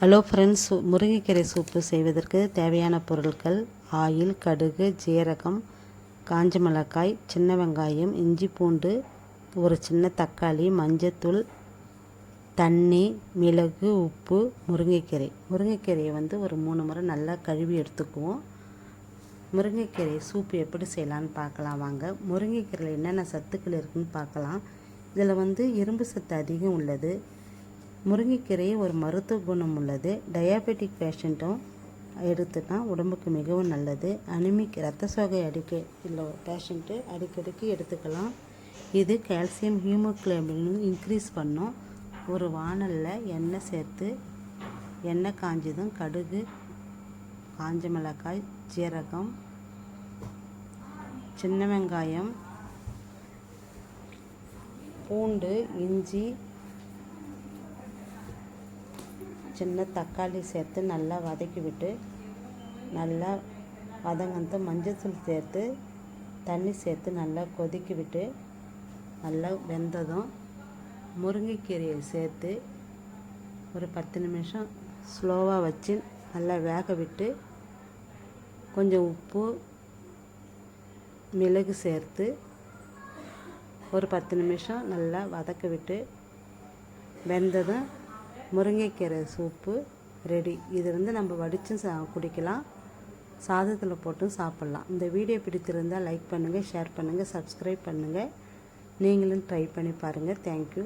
Hello friends முருங்கைக்கீரை soup செய்வதற்கு தேவையான பொருட்கள் ஆயில் கடுகு ஜீரகம் காஞ்ச மிளகாய் சின்ன வெங்காயம் இஞ்சி பூண்டு ஒரு சின்ன தக்காளி மஞ்சத்தூள் தண்ணி மிளகு உப்பு முருங்கைக்கீரை. முருங்கைக்கீரையை வந்து ஒரு மூணு முறை நல்லா கழுவி எடுத்துக்குவோம். முருங்கைக்கீரை சூப்பு எப்படி செய்யலான்னு பார்க்கலாம் வாங்க. முருங்கைக்கீரையில் என்னென்ன சத்துக்கள் இருக்குன்னு பார்க்கலாம். இதில் வந்து இரும்பு சத்து அதிகம் உள்ளது. முருங்கைக்கீரை ஒரு மருத்துவ குணம் உள்ளது. டயாபெட்டிக் பேஷண்ட்டும் எடுத்துனா உடம்புக்கு மிகவும் நல்லது. அனிமிக் ரத்த சோகை அடிக்க இல்லை பேஷண்ட்டு அடிக்கடிக்கு எடுத்துக்கலாம். இது கால்சியம் ஹீமோக்ளோபின் இன்க்ரீஸ் பண்ணும். ஒரு வானலில் எண்ணெய் சேர்த்து எண்ணெய் காஞ்சதும் கடுகு காஞ்ச மிளகாய் ஜீரகம் சின்ன வெங்காயம் பூண்டு இஞ்சி சின்ன தக்காளி சேர்த்து நல்லா வதக்கி விட்டு நல்லா வதங்கந்து மஞ்சத்தூள் சேர்த்து தண்ணி சேர்த்து நல்லா கொதிக்க விட்டு நல்லா வெந்ததும் முருங்கைக்கீரையை சேர்த்து ஒரு பத்து நிமிஷம் ஸ்லோவாக வச்சு நல்லா வேக விட்டு கொஞ்சம் உப்பு மிளகு சேர்த்து ஒரு பத்து நிமிஷம் நல்லா வதக்க விட்டு வெந்ததும் முருங்கைக்கீரை சூப்பு ரெடி. இது வந்து நம்ம வடித்தும் சா குடிக்கலாம். சாதத்தில் போட்டும் சாப்பிட்லாம். இந்த வீடியோ பிடித்திருந்தால் லைக் பண்ணுங்கள் ஷேர் பண்ணுங்கள் சப்ஸ்கிரைப் பண்ணுங்கள் நீங்களும் ட்ரை பண்ணி பாருங்கள் தேங்க்யூ